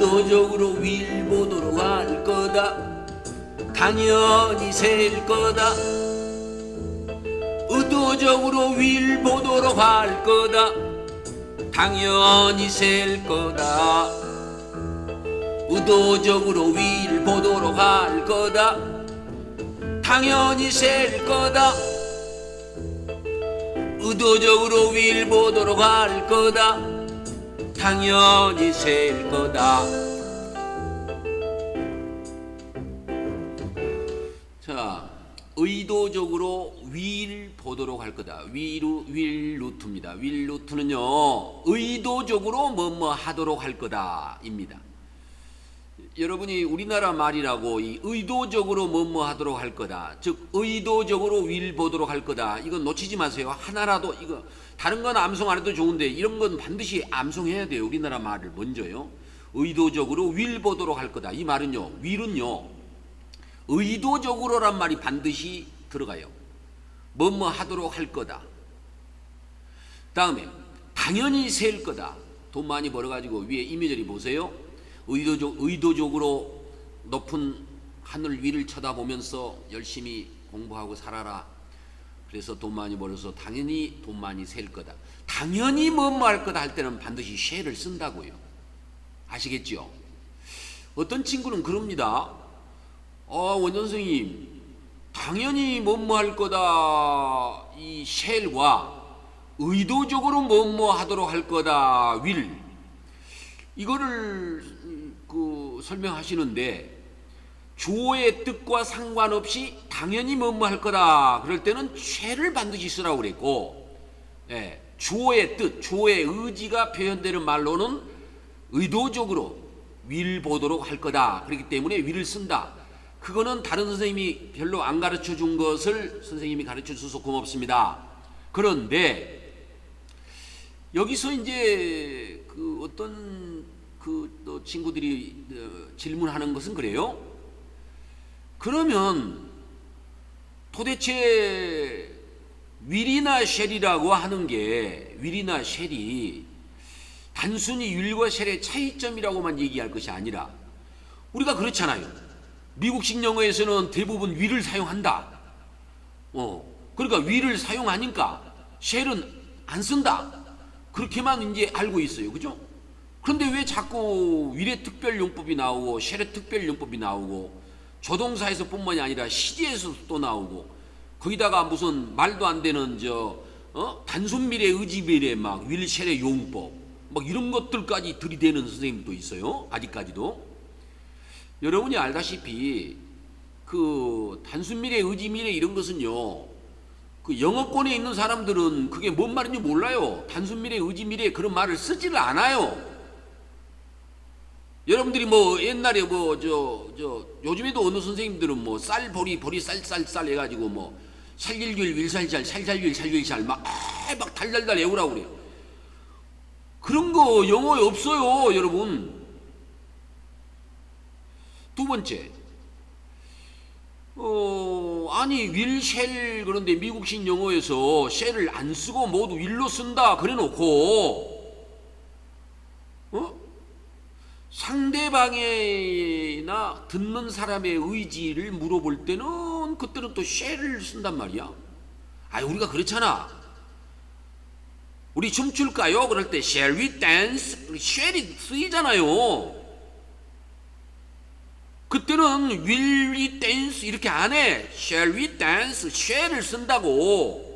의도적으로 윌보도록 할 거다. 당연히 셀 거다. 의도적으로 윌보도록 할 거다. 당연히 셀 거다. 의도적으로 윌보도록 할 거다. 당연히 셀 거다. 의도적으로 윌보도록 할 거다 당연히 셀 거다. 자 의도적으로 윌 보도록 할 거다. 위루 윌 루트입니다. 윌 루트는요 의도적으로 뭐뭐 하도록 할 거다입니다 여러분이 우리나라 말이라고 이 의도적으로 뭐뭐 하도록 할 거다. 즉 의도적으로 윌 보도록 할 거다. 이건 놓치지 마세요. 하나라도 이거 다른 건 암송 안 해도 좋은데 이런 건 반드시 암송해야 돼요. 우리나라 말을 먼저요. 의도적으로 윌 보도록 할 거다. 이 말은요. 윌은요. 의도적으로란 말이 반드시 들어가요. 뭐뭐 하도록 할 거다. 다음에 당연히 셀 거다. 돈 많이 벌어가지고 위에 이미저리 보세요. 의도적, 의도적으로 높은 하늘 위를 쳐다보면서 열심히 공부하고 살아라. 그래서 돈 많이 벌어서 당연히 돈 많이 셀 거다. 당연히 뭐뭐 할 거다 할 때는 반드시 쉐를 쓴다고요. 아시겠죠? 어떤 친구는 그럽니다. 어, 원전 선생님, 당연히 뭐뭐 할 거다. 이 쉘과 의도적으로 뭐뭐 하도록 할 거다. 윌. 이거를 그 설명하시는데 주어의 뜻과 상관없이 당연히 뭐뭐 할 거다. 그럴 때는 쉐를 반드시 쓰라고 그랬고, 예, 주어의 뜻, 주어의 의지가 표현되는 말로는 의도적으로 윌 보도록 할 거다. 그렇기 때문에 윌을 쓴다. 그거는 다른 선생님이 별로 안 가르쳐 준 것을 선생님이 가르쳐 주셔서 고맙습니다. 그런데 여기서 이제 그 어떤 친구들이 어, 질문하는 것은 그래요. 그러면 도대체 윌이나 쉘이라고 하는 게 윌이나 쉘이 단순히 윌과 쉘의 차이점이라고만 얘기할 것이 아니라 우리가 그렇잖아요. 미국식 영어에서는 대부분 윌을 사용한다. 어, 그러니까 윌을 사용하니까 쉘은 안 쓴다. 그렇게만 이제 알고 있어요. 그죠? 그런데 왜 자꾸 윌의 특별용법이 나오고 쉘의 특별용법이 나오고 조동사에서 뿐만이 아니라 시제에서도 또 나오고 거기다가 무슨 말도 안 되는 저 어? 단순 미래 의지 미래 막 윌쉘의 용법 막 이런 것들까지 들이대는 선생님도 있어요. 아직까지도 여러분이 알다시피 그 단순 미래 의지 미래 이런 것은요. 그 영어권에 있는 사람들은 그게 뭔 말인지 몰라요. 단순 미래 의지 미래 그런 말을 쓰지를 않아요. 여러분들이 뭐 옛날에 뭐 저 저 요즘에도 어느 선생님들은 뭐 쌀 보리 보리 쌀쌀쌀 해가지고 뭐 살길길 윌살잘 살살길 살길살 막막 달달달 외우라고 그래요. 그런 거 영어에 없어요, 여러분. 두 번째, 어 아니 윌 쉘 그런데 미국식 영어에서 쉘을 안 쓰고 모두 윌로 쓴다 그래 놓고 어 상대방이나 듣는 사람의 의지를 물어볼 때는 그때는 또 쉘을 쓴단 말이야. 아, 우리가 그렇잖아. 우리 춤출까요? 그럴 때 shall we dance? 쉘이 쓰이잖아요. 그때는 will we dance 이렇게 안 해. shall we dance? 쉘을 쓴다고.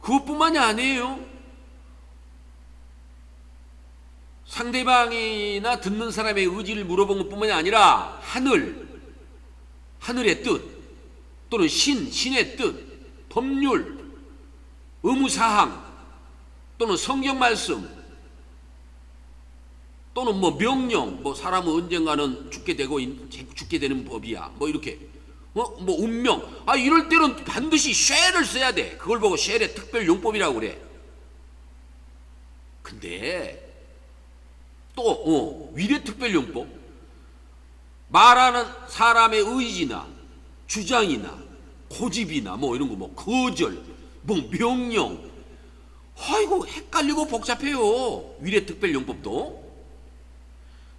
그것뿐만이 아니에요. 상대방이나 듣는 사람의 의지를 물어본 것뿐만이 아니라 하늘, 하늘의 뜻 또는 신, 신의 뜻, 법률, 의무사항 또는 성경 말씀 또는 뭐 명령, 뭐 사람은 언젠가는 죽게 되고 죽게 되는 법이야. 뭐 이렇게 어? 뭐 운명. 아 이럴 때는 반드시 쉐를 써야 돼. 그걸 보고 쉐의 특별 용법이라고 그래. 근데 또 어, 위례 특별용법 말하는 사람의 의지나 주장이나 고집이나 뭐 이런 거 뭐 거절 뭐 명령 아이고 헷갈리고 복잡해요. 위례특별용법도.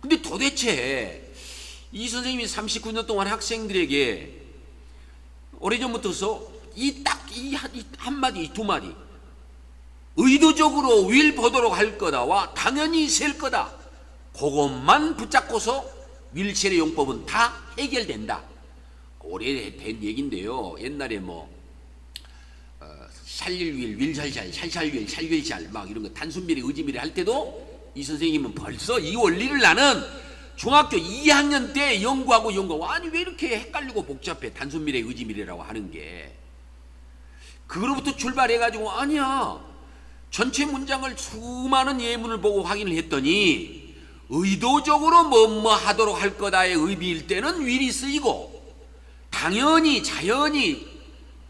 근데 도대체 이 선생님이 39년 동안 학생들에게 오래전부터서 이 딱이 한마디 이 두 마디 의도적으로 윌 보도록 할 거다와 당연히 셀 거다. 그것만 붙잡고서 윌체의 용법은 다 해결된다. 오래된 얘긴데요. 옛날에 뭐 어, 샬릴윌, 윌샬샬, 샬샬윌, 샬윌샬 막 이런 거 단순미래, 의지미래 할 때도 이 선생님은 벌써 이 원리를 나는 중학교 2학년 때 연구하고 연구하고 아니 왜 이렇게 헷갈리고 복잡해 단순미래, 의지미래라고 하는 게 그로부터 출발해 가지고 아니야 전체 문장을 수많은 예문을 보고 확인을 했더니 의도적으로 뭐뭐 하도록 할 거다의 의미일 때는 윌이 쓰이고 당연히 자연히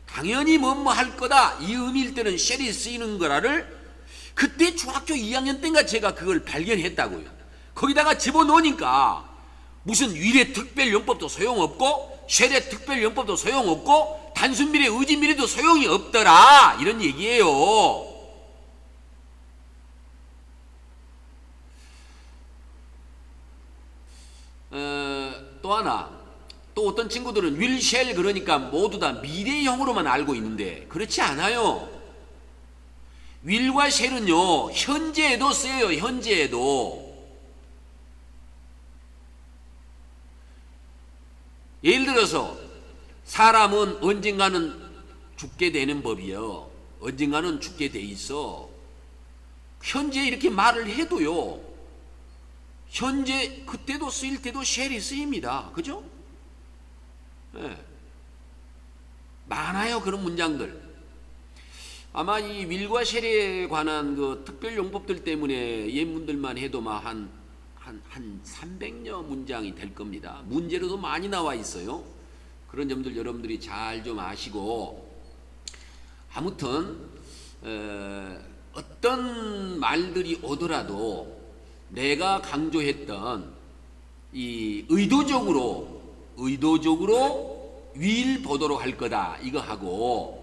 당연히 뭐뭐 할 거다 이 의미일 때는 쉘이 쓰이는 거라를 그때 중학교 2학년 때인가 제가 그걸 발견했다고요. 거기다가 집어넣으니까 무슨 윌의 특별용법도 소용없고 쉘의 특별용법도 소용없고 단순미래 의지미래도 소용이 없더라 이런 얘기예요. 어, 또 하나 또 어떤 친구들은 윌쉘 그러니까 모두 다 미래형으로만 알고 있는데 그렇지 않아요. 윌과 쉘은요 현재에도 쓰여요. 현재에도 예를 들어서 사람은 언젠가는 죽게 되는 법이요. 언젠가는 죽게 돼 있어. 현재 이렇게 말을 해도요. 현재 그때도 쓰일 때도 쉘이 쓰입니다. 그죠? 네. 많아요 그런 문장들. 아마 이 윌과 쉘에 관한 그 특별 용법들 때문에 예문들만 해도 막한 한 한 300여 문장이 될 겁니다. 문제로도 많이 나와 있어요. 그런 점들 여러분들이 잘 좀 아시고 아무튼 어, 어떤 말들이 오더라도 내가 강조했던 이 의도적으로 의도적으로 윌 보도록 할 거다 이거 하고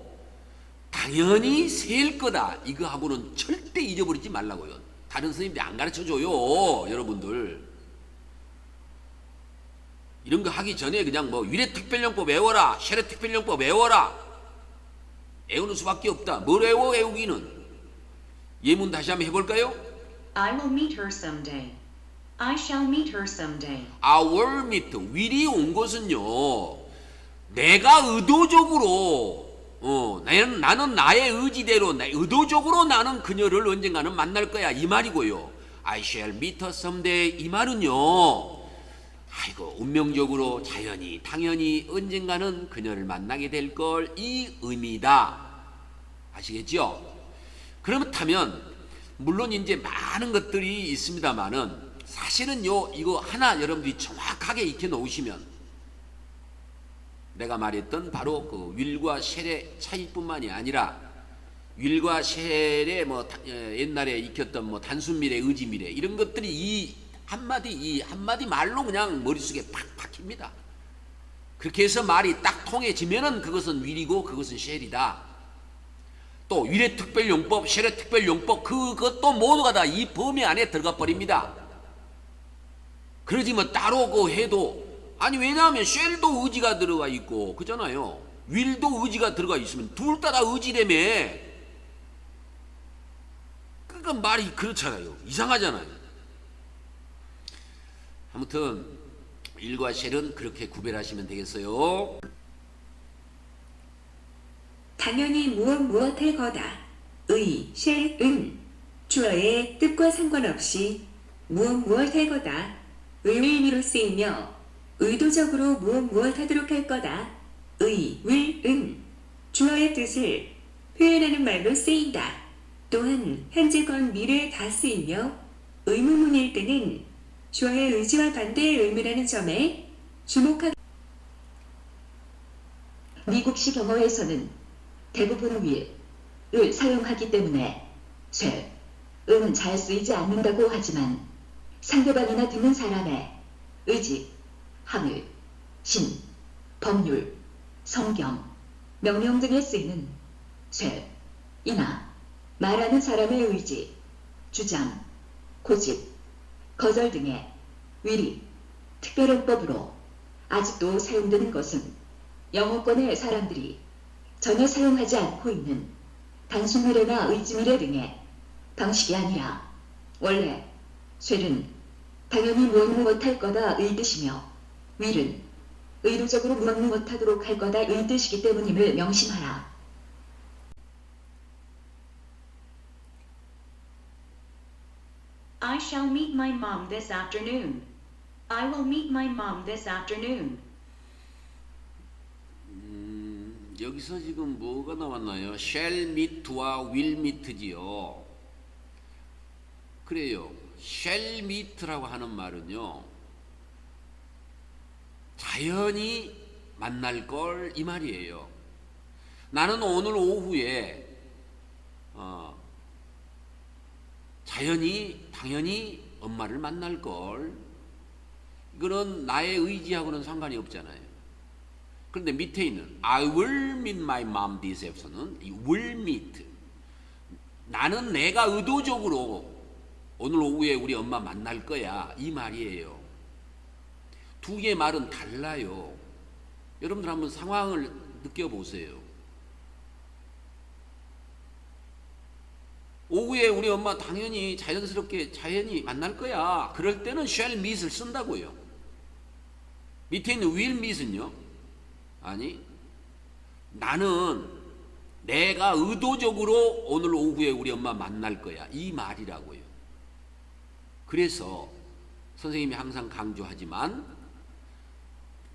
당연히 셀 거다 이거 하고는 절대 잊어버리지 말라고요. 다른 선생님들이 안 가르쳐 줘요, 여러분들. 이런 거 하기 전에 그냥 뭐 위례 특별용법 외워라, 쉐레 특별용법 외워라. 외우는 수밖에 없다. 뭘 외워 외우기는? 예문 다시 한번 해볼까요? I will meet her someday. I shall meet her someday. our meet will이 온 것은요 내가 의도적으로 어 나는 나는 나의 의지대로 나- 의도적으로 나는 그녀를 언젠가는 만날 거야 이 말이고요 I shall meet her someday 이 말은요 아이고 운명적으로 자연히 당연히 언젠가는 그녀를 만나게 될 걸 이 의미다 아시겠죠? 그렇다면 물론 이제 많은 것들이 있습니다만은 사실은 요 이거 하나 여러분들이 정확하게 익혀 놓으시면 내가 말했던 바로 그 윌과 쉘의 차이뿐만이 아니라 윌과 쉘의 뭐 다- 예, 옛날에 익혔던 뭐 단순 미래, 의지 미래 이런 것들이 이 한마디 이 한마디 말로 그냥 머릿속에 팍 박힙니다. 그렇게 해서 말이 딱 통해지면은 그것은 윌이고 그것은 쉘이다. 또 윌의 특별용법, 쉘의 특별용법 그것도 모두가 다 이 범위 안에 들어가 버립니다. 그러지 뭐 따로 그 해도 아니 왜냐하면 쉘도 의지가 들어가 있고 그잖아요. 윌도 의지가 들어가 있으면 둘 다 다 의지라며. 그러니까 말이 그렇잖아요. 이상하잖아요. 아무튼 윌과 쉘은 그렇게 구별하시면 되겠어요. 당연히 무엇 무엇할 거다. 의, 쉘, 은. 주어의 뜻과 상관없이 무엇 무엇할 거다. 의미로 쓰이며 의도적으로 무엇 무엇 하도록 할 거다. 의, 윌, 은. 주어의 뜻을 표현하는 말로 쓰인다. 또한 현재건 미래에 다 쓰이며 의문문일 때는 주어의 의지와 반대의 의미라는 점에 주목하기 미국식 영어에서는 대부분 will을 사용하기 때문에 쇠, 은은 잘 쓰이지 않는다고 하지만 상대방이나 듣는 사람의 의지, 하늘, 신, 법률, 성경, 명령 등에 쓰이는 쇠, 이나 말하는 사람의 의지, 주장, 고집, 거절 등의 위리, 특별용법으로 아직도 사용되는 것은 영어권의 사람들이 전혀 사용하지 않고 있는 단순 미래나 의지 미래 등의 방식이 아니라 원래 쇠는 당연히 무엇 무엇할 거다 의 뜻이며 윌은 의도적으로 무엇 무엇하도록 할 거다 의 뜻이기 때문임을 명심하라. I shall meet my mom this afternoon. I will meet my mom this afternoon. 음, 여기서 지금 뭐가 나왔나요? shall meet와 will meet지요. 그래요. shall meet라고 하는 말은요. 자연히 만날 걸 이 말이에요. 나는 오늘 오후에 어, 자연히 당연히 엄마를 만날 걸. 이거는 나의 의지하고는 상관이 없잖아요. 그런데 밑에 있는 I will meet my mom this afternoon. 이 will meet. 나는 내가 의도적으로 오늘 오후에 우리 엄마 만날 거야. 이 말이에요. 두 개의 말은 달라요. 여러분들 한번 상황을 느껴보세요. 오후에 우리 엄마 당연히 자연스럽게 자연히 만날 거야. 그럴 때는 shall meet을 쓴다고요. 밑에 있는 will meet은요. 아니 나는 내가 의도적으로 오늘 오후에 우리 엄마 만날 거야. 이 말이라고요. 그래서 선생님이 항상 강조하지만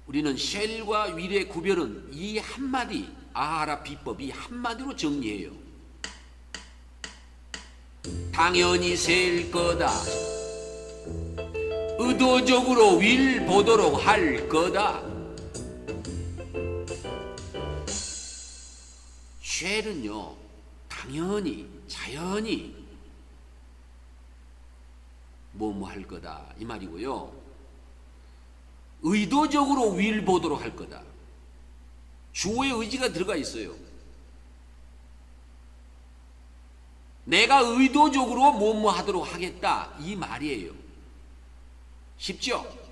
우리는 shall과 will의 구별은 이 한마디 아하라 비법 이 한마디로 정리해요. 당연히 셀 거다. 의도적으로 윌 보도록 할 거다. 쉘은요, 당연히, 자연히 뭐뭐 할 거다. 이 말이고요. 의도적으로 윌 보도록 할 거다. 주어의 의지가 들어가 있어요. 내가 의도적으로 뭐뭐 하도록 하겠다. 이 말이에요. 쉽죠?